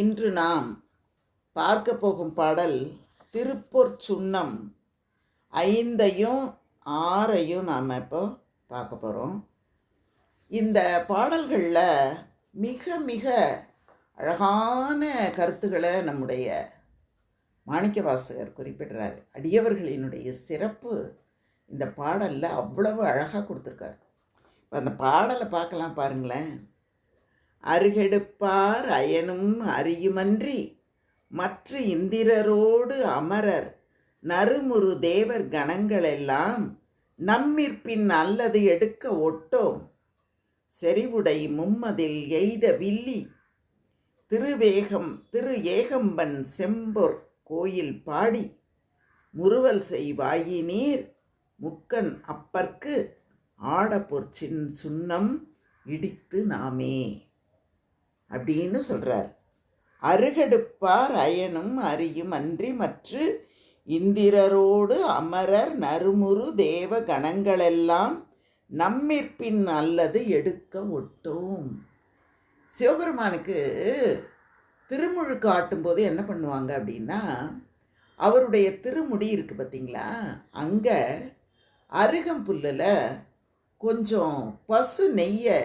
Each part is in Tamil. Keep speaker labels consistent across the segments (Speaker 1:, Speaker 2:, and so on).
Speaker 1: இன்று நாம் பார்க்க போகும் பாடல் சுண்ணம் ஐந்தையும் ஆறையும் நாம் இப்போ பார்க்க போகிறோம் இந்த பாடல்களில் மிக மிக அழகான கருத்துக்களை நம்முடைய மாணிக்க வாசகர் குறிப்பிடுறாரு அடியவர்களினுடைய சிறப்பு இந்த பாடலில் அவ்வளவு அழகாக கொடுத்துருக்காரு இப்போ அந்த பாடலை பார்க்கலாம் பாருங்களேன் அருகெடுப்பார் அயனும் அறியுமன்றி மற்ற இந்திரரோடு அமரர் நறுமுறு தேவர் கணங்களெல்லாம் நம்மிற்பின் அல்லது எடுக்க ஒட்டோம் செறிவுடை மும்மதில் எய்த வில்லி திருவேகம் திரு ஏகம்பன் செம்பொர் கோயில் பாடி முறுவல் செய்வாயினீர் முக்கன் அப்பர்க்கு ஆடப்பொற்சின் சுண்ணம் இடித்து நாமே அப்படின்னு சொல்கிறார் அருகடுப்பார் அயனும் அறியும் அன்றி மற்று இந்திரரோடு அமரர் நறுமுறு தேவ கணங்களெல்லாம் நம்மிற்பின் அல்லது எடுக்க ஒட்டும் சிவபெருமானுக்கு திருமுழுக்கு காட்டும்போது என்ன பண்ணுவாங்க அப்படின்னா அவருடைய திருமுடி இருக்குது பார்த்திங்களா அங்கே அருகம்புல்லில் கொஞ்சம் பசு நெய்யை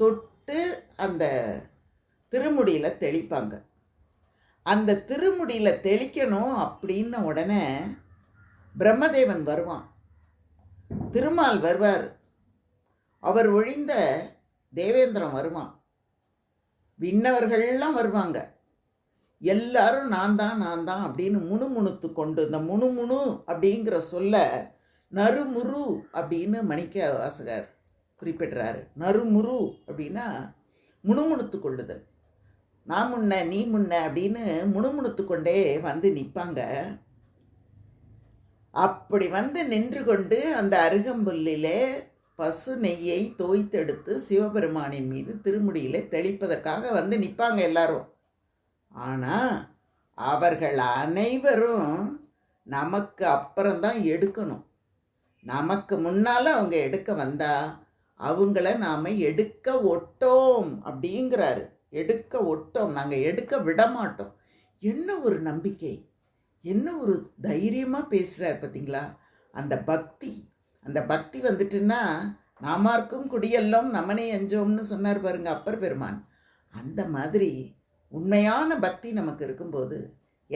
Speaker 1: தொட்டு விட்டு அந்த திருமுடியில் தெளிப்பாங்க அந்த திருமுடியில் தெளிக்கணும் அப்படின்ன உடனே பிரம்மதேவன் வருவான் திருமால் வருவார் அவர் ஒழிந்த தேவேந்திரன் வருவான் விண்ணவர்கள்லாம் வருவாங்க எல்லாரும் நான் தான் நான் தான் அப்படின்னு முணுமுணுத்து கொண்டு இந்த முணுமுணு அப்படிங்கிற சொல்ல நறுமுரு அப்படின்னு மணிக்க வாசகர் குறிப்பிடுறாரு நறுமுரு அப்படின்னா முணுமுணுத்து கொள்ளுதல் நான் முன்ன நீ முன்ன அப்படின்னு முணுமுணுத்து கொண்டே வந்து நிற்பாங்க அப்படி வந்து நின்று கொண்டு அந்த அருகம்புல்லிலே பசு நெய்யை தோய்த்தெடுத்து சிவபெருமானின் மீது திருமுடியிலே தெளிப்பதற்காக வந்து நிற்பாங்க எல்லாரும் ஆனால் அவர்கள் அனைவரும் நமக்கு அப்புறம்தான் எடுக்கணும் நமக்கு முன்னால் அவங்க எடுக்க வந்தால் அவங்கள நாம் எடுக்க ஒட்டோம் அப்படிங்கிறாரு எடுக்க ஒட்டோம் நாங்கள் எடுக்க விட மாட்டோம் என்ன ஒரு நம்பிக்கை என்ன ஒரு தைரியமாக பேசுகிறார் பார்த்தீங்களா அந்த பக்தி அந்த பக்தி வந்துட்டுன்னா நாமார்க்கும் குடியெல்லாம் நமனே எஞ்சோம்னு சொன்னார் பாருங்க அப்பர் பெருமான் அந்த மாதிரி உண்மையான பக்தி நமக்கு இருக்கும்போது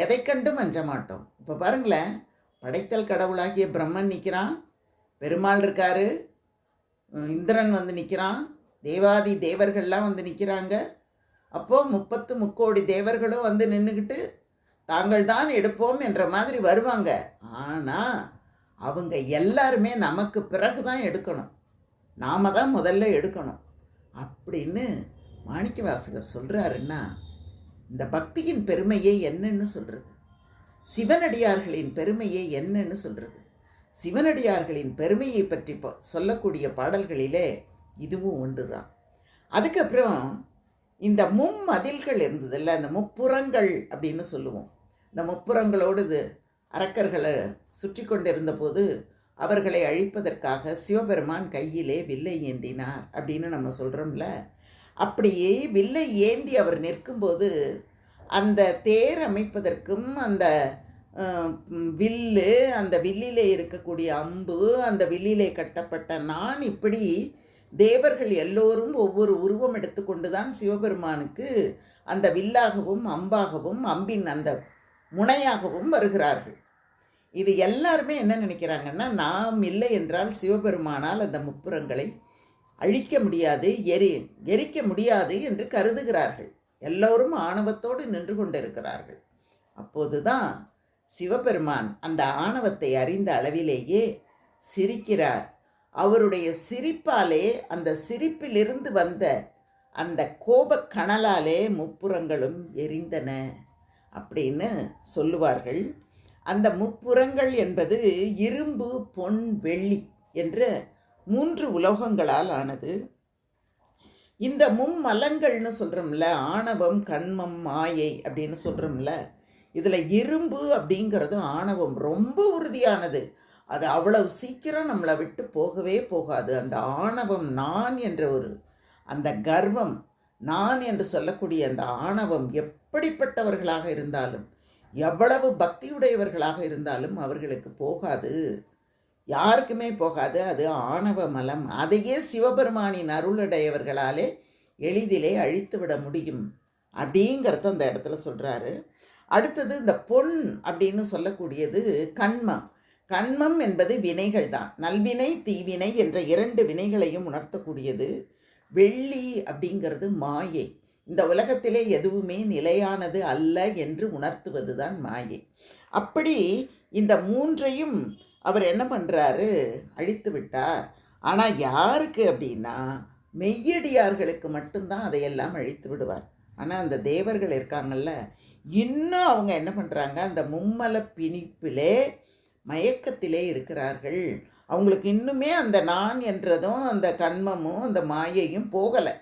Speaker 1: எதை கண்டும் அஞ்ச மாட்டோம் இப்போ பாருங்களேன் படைத்தல் கடவுளாகிய பிரம்மன் நிற்கிறான் பெருமாள் இருக்காரு இந்திரன் வந்து நிற்கிறான் தேவாதி தேவர்கள்லாம் வந்து நிற்கிறாங்க அப்போது முப்பத்து முக்கோடி தேவர்களும் வந்து நின்றுக்கிட்டு தாங்கள் தான் எடுப்போம் என்ற மாதிரி வருவாங்க ஆனால் அவங்க எல்லாருமே நமக்கு பிறகு தான் எடுக்கணும் நாம் தான் முதல்ல எடுக்கணும் அப்படின்னு மாணிக்க வாசகர் சொல்கிறாருன்னா இந்த பக்தியின் பெருமையே என்னன்னு சொல்கிறது சிவனடியார்களின் பெருமையே என்னன்னு சொல்கிறது சிவனடியார்களின் பெருமையை பற்றி சொல்லக்கூடிய பாடல்களிலே இதுவும் ஒன்று தான் அதுக்கப்புறம் இந்த மும்மதில்கள் இருந்ததில்ல அந்த முப்புறங்கள் அப்படின்னு சொல்லுவோம் இந்த முப்புறங்களோடு இது அரக்கர்களை சுற்றி கொண்டிருந்த போது அவர்களை அழிப்பதற்காக சிவபெருமான் கையிலே வில்லை ஏந்தினார் அப்படின்னு நம்ம சொல்கிறோம்ல அப்படியே வில்லை ஏந்தி அவர் நிற்கும்போது அந்த தேர் அமைப்பதற்கும் அந்த வில்லு அந்த வில்லிலே இருக்கக்கூடிய அம்பு அந்த வில்லிலே கட்டப்பட்ட நான் இப்படி தேவர்கள் எல்லோரும் ஒவ்வொரு உருவம் எடுத்துக்கொண்டு தான் சிவபெருமானுக்கு அந்த வில்லாகவும் அம்பாகவும் அம்பின் அந்த முனையாகவும் வருகிறார்கள் இது எல்லாருமே என்ன நினைக்கிறாங்கன்னா நாம் இல்லை என்றால் சிவபெருமானால் அந்த முப்புறங்களை அழிக்க முடியாது எரி எரிக்க முடியாது என்று கருதுகிறார்கள் எல்லோரும் ஆணவத்தோடு நின்று கொண்டிருக்கிறார்கள் அப்போது தான் சிவபெருமான் அந்த ஆணவத்தை அறிந்த அளவிலேயே சிரிக்கிறார் அவருடைய சிரிப்பாலே அந்த சிரிப்பிலிருந்து வந்த அந்த கோபக் கணலாலே முப்புறங்களும் எரிந்தன அப்படின்னு சொல்லுவார்கள் அந்த முப்புறங்கள் என்பது இரும்பு பொன் வெள்ளி என்ற மூன்று உலோகங்களால் ஆனது இந்த மும்மலங்கள்னு சொல்கிறோம்ல ஆணவம் கண்மம் மாயை அப்படின்னு சொல்கிறோம்ல இதில் இரும்பு அப்படிங்கிறது ஆணவம் ரொம்ப உறுதியானது அது அவ்வளவு சீக்கிரம் நம்மளை விட்டு போகவே போகாது அந்த ஆணவம் நான் என்ற ஒரு அந்த கர்வம் நான் என்று சொல்லக்கூடிய அந்த ஆணவம் எப்படிப்பட்டவர்களாக இருந்தாலும் எவ்வளவு பக்தியுடையவர்களாக இருந்தாலும் அவர்களுக்கு போகாது யாருக்குமே போகாது அது ஆணவ மலம் அதையே சிவபெருமானின் அருளுடையவர்களாலே எளிதிலே அழித்துவிட முடியும் அப்படிங்கிறத அந்த இடத்துல சொல்கிறாரு அடுத்தது இந்த பொன் அப்படின்னு சொல்லக்கூடியது கண்மம் கண்மம் என்பது வினைகள் தான் நல்வினை தீவினை என்ற இரண்டு வினைகளையும் உணர்த்தக்கூடியது வெள்ளி அப்படிங்கிறது மாயை இந்த உலகத்திலே எதுவுமே நிலையானது அல்ல என்று உணர்த்துவது தான் மாயை அப்படி இந்த மூன்றையும் அவர் என்ன பண்ணுறாரு அழித்து விட்டார் ஆனால் யாருக்கு அப்படின்னா மெய்யடியார்களுக்கு மட்டும்தான் அதையெல்லாம் அழித்து விடுவார் ஆனால் அந்த தேவர்கள் இருக்காங்கல்ல இன்னும் அவங்க என்ன பண்ணுறாங்க அந்த மும்மல பிணிப்பிலே மயக்கத்திலே இருக்கிறார்கள் அவங்களுக்கு இன்னுமே அந்த நான் என்றதும் அந்த கண்மமும் அந்த மாயையும் போகலை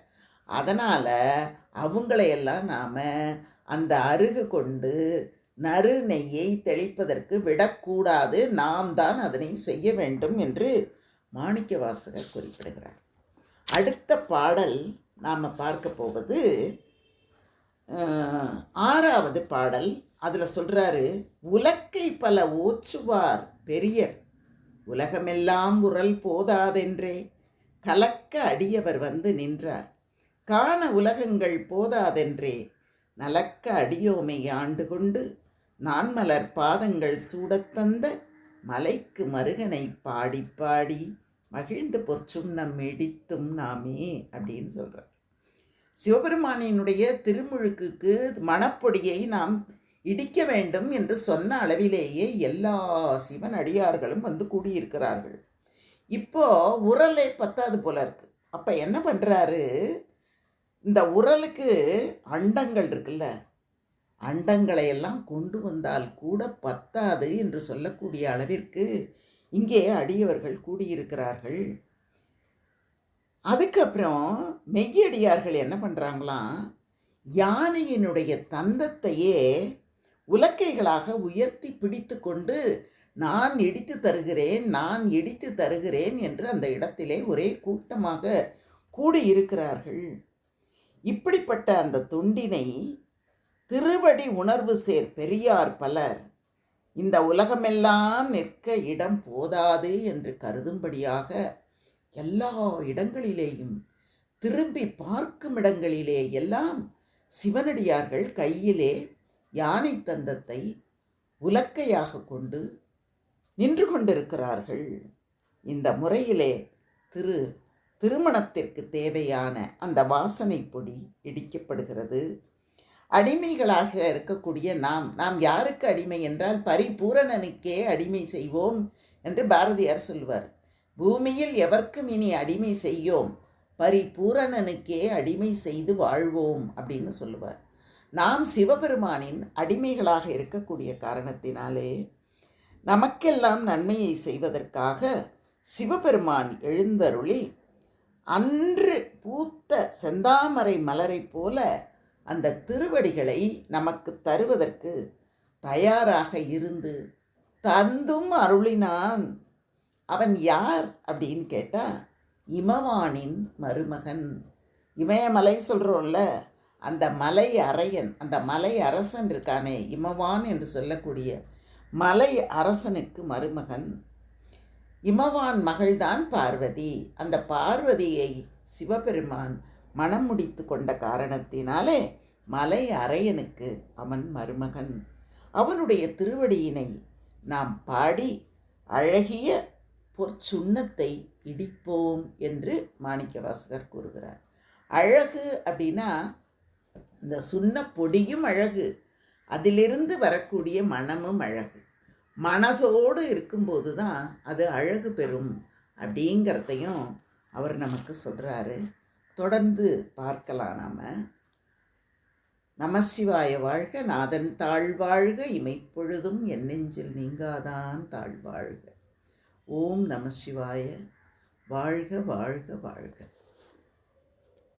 Speaker 1: அதனால் அவங்களையெல்லாம் நாம் அந்த அருகு கொண்டு நறு நெய்யை தெளிப்பதற்கு விடக்கூடாது நாம் தான் அதனை செய்ய வேண்டும் என்று மாணிக்க வாசகர் குறிப்பிடுகிறார் அடுத்த பாடல் நாம் பார்க்க போவது ஆறாவது பாடல் அதில் சொல்கிறாரு உலக்கை பல ஓச்சுவார் பெரியர் உலகமெல்லாம் உரல் போதாதென்றே கலக்க அடியவர் வந்து நின்றார் காண உலகங்கள் போதாதென்றே நலக்க அடியோமை ஆண்டு கொண்டு நான் மலர் பாதங்கள் சூடத்தந்த மலைக்கு மருகனை பாடி பாடி மகிழ்ந்து பொற்சும் நம் இடித்தும் நாமே அப்படின்னு சொல்கிறார் சிவபெருமானினுடைய திருமுழுக்குக்கு மணப்பொடியை நாம் இடிக்க வேண்டும் என்று சொன்ன அளவிலேயே எல்லா சிவன் அடியார்களும் வந்து கூடியிருக்கிறார்கள் இப்போ உரலை பத்தாது போல இருக்கு அப்போ என்ன பண்ணுறாரு இந்த உரலுக்கு அண்டங்கள் இருக்குல்ல அண்டங்களை எல்லாம் கொண்டு வந்தால் கூட பத்தாது என்று சொல்லக்கூடிய அளவிற்கு இங்கே அடியவர்கள் கூடியிருக்கிறார்கள் அதுக்கப்புறம் மெய்யடியார்கள் என்ன பண்ணுறாங்களாம் யானையினுடைய தந்தத்தையே உலக்கைகளாக உயர்த்தி பிடித்து கொண்டு நான் இடித்து தருகிறேன் நான் இடித்து தருகிறேன் என்று அந்த இடத்திலே ஒரே கூட்டமாக கூடியிருக்கிறார்கள் இப்படிப்பட்ட அந்த தொண்டினை திருவடி உணர்வு சேர் பெரியார் பலர் இந்த உலகமெல்லாம் நிற்க இடம் போதாது என்று கருதும்படியாக எல்லா இடங்களிலேயும் திரும்பி பார்க்கும் இடங்களிலே எல்லாம் சிவனடியார்கள் கையிலே யானை தந்தத்தை உலக்கையாக கொண்டு நின்று கொண்டிருக்கிறார்கள் இந்த முறையிலே திரு திருமணத்திற்கு தேவையான அந்த வாசனை பொடி இடிக்கப்படுகிறது அடிமைகளாக இருக்கக்கூடிய நாம் நாம் யாருக்கு அடிமை என்றால் பரிபூரணனுக்கே அடிமை செய்வோம் என்று பாரதியார் சொல்வார் பூமியில் எவர்க்கும் இனி அடிமை செய்யோம் பரிபூரணனுக்கே அடிமை செய்து வாழ்வோம் அப்படின்னு சொல்லுவார் நாம் சிவபெருமானின் அடிமைகளாக இருக்கக்கூடிய காரணத்தினாலே நமக்கெல்லாம் நன்மையை செய்வதற்காக சிவபெருமான் எழுந்தருளி அன்று பூத்த செந்தாமரை மலரை போல அந்த திருவடிகளை நமக்கு தருவதற்கு தயாராக இருந்து தந்தும் அருளினான் அவன் யார் அப்படின்னு கேட்டால் இமவானின் மருமகன் இமயமலை சொல்கிறோம்ல அந்த மலை அரையன் அந்த மலை அரசன் இருக்கானே இமவான் என்று சொல்லக்கூடிய மலை அரசனுக்கு மருமகன் இமவான் மகள்தான் பார்வதி அந்த பார்வதியை சிவபெருமான் மனம் முடித்து கொண்ட காரணத்தினாலே மலை அரையனுக்கு அவன் மருமகன் அவனுடைய திருவடியினை நாம் பாடி அழகிய பொற்சுண்ணத்தை இடிப்போம் என்று மாணிக்க வாசகர் கூறுகிறார் அழகு அப்படின்னா இந்த சுண்ண பொடியும் அழகு அதிலிருந்து வரக்கூடிய மனமும் அழகு மனதோடு இருக்கும்போது தான் அது அழகு பெறும் அப்படிங்கிறதையும் அவர் நமக்கு சொல்கிறாரு தொடர்ந்து பார்க்கலாம் நாம் நமசிவாய வாழ்க நாதன் தாழ்வாழ்க இமைப்பொழுதும் என் நெஞ்சில் நீங்காதான் தாழ்வாழ்க ஓம் நம சிவாய வாழ்க வாழ்க வாழ்க